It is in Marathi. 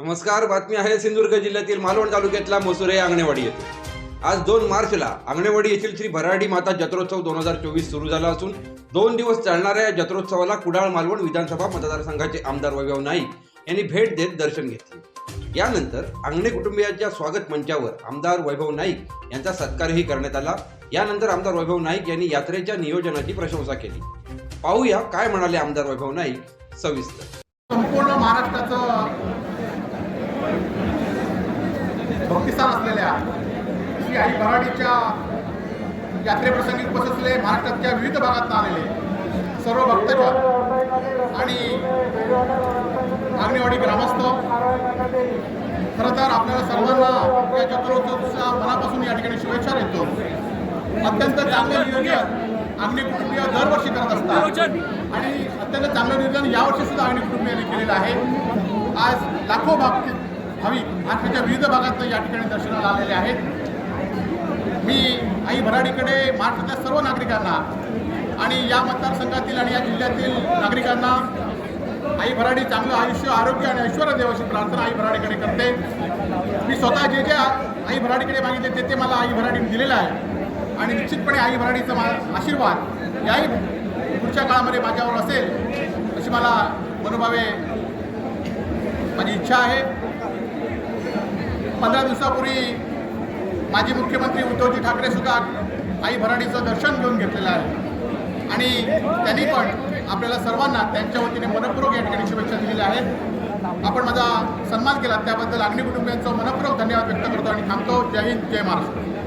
नमस्कार बातमी आहे सिंधुदुर्ग जिल्ह्यातील मालवण तालुक्यातला मसुरे आंगणेवाडी येथे. आज दोन मार्चला आंगणेवाडी येथील श्री भराडी माता जत्रोत्सव दोन हजार चोवीस सुरू झाला असून दोन दिवस चालणाऱ्या या जत्रोत्सवाला कुडाळ मालवण विधानसभा मतदारसंघाचे आमदार वैभव नाईक यांनी भेट देत दर्शन घेतले. यानंतर आंगणे कुटुंबियांच्या स्वागत मंचावर आमदार वैभव नाईक यांचा सत्कारही करण्यात आला. यानंतर आमदार वैभव नाईक यांनी यात्रेच्या नियोजनाची प्रशंसा केली. पाहूया काय म्हणाले आमदार वैभव नाईक सविस्तर. संपूर्ण महाराष्ट्राचं भक्तिस्थान असलेल्या श्री आई भराडीच्या यात्रेप्रसंगी उपस्थित असलेले महाराष्ट्राच्या विविध भागातून आलेले सर्व भक्तजन आणि आंगणेवाडी ग्रामस्थ. खरं तर आपल्याला सर्वांना या जत्रोत्सवाच्या मनापासून या ठिकाणी शुभेच्छा देतो. अत्यंत चांगलं नियोजन आंगणी कुटुंबीय दरवर्षी करत असतात. आणि अत्यंत चांगलं नियोजन यावर्षी सुद्धा आंगणी कुटुंबियांनी केलेलं आहे. आज लाखो बाबतीत हवी आजच्या विविध भागात या ठिकाणी दर्शनाला आलेले आहेत. मी आई भराडीकडे महाराष्ट्रातल्या सर्व नागरिकांना आणि या मतदारसंघातील आणि या जिल्ह्यातील नागरिकांना आई भराडी चांगलं आयुष्य आरोग्य आणि ऐश्वर्य देवाची प्रार्थना आई भराडीकडे करते. मी स्वतः जे जे आई भराडीकडे मागितले ते ते मला आई भराडीने दिलेलं आहे. आणि निश्चितपणे आई भराडीचा मा आशीर्वाद याही पुढच्या काळामध्ये माझ्यावर असेल अशी मला मनोभावे माझी इच्छा आहे. पंधरा दिवसापूर्वी माजी मुख्यमंत्री उद्धवजी ठाकरे सुद्धा आई भराडीचं दर्शन घेऊन घेतलेलं आहे. आणि त्यांनी पण आपल्याला सर्वांना त्यांच्या वतीने मनपूर्वक या ठिकाणी शुभेच्छा दिलेल्या आहेत. आपण माझा सन्मान केला त्याबद्दल अग्निकुटुंबियांचं मनपूर्वक धन्यवाद व्यक्त करतो आणि थांबतो. जय हिंद जय महाराष्ट्र.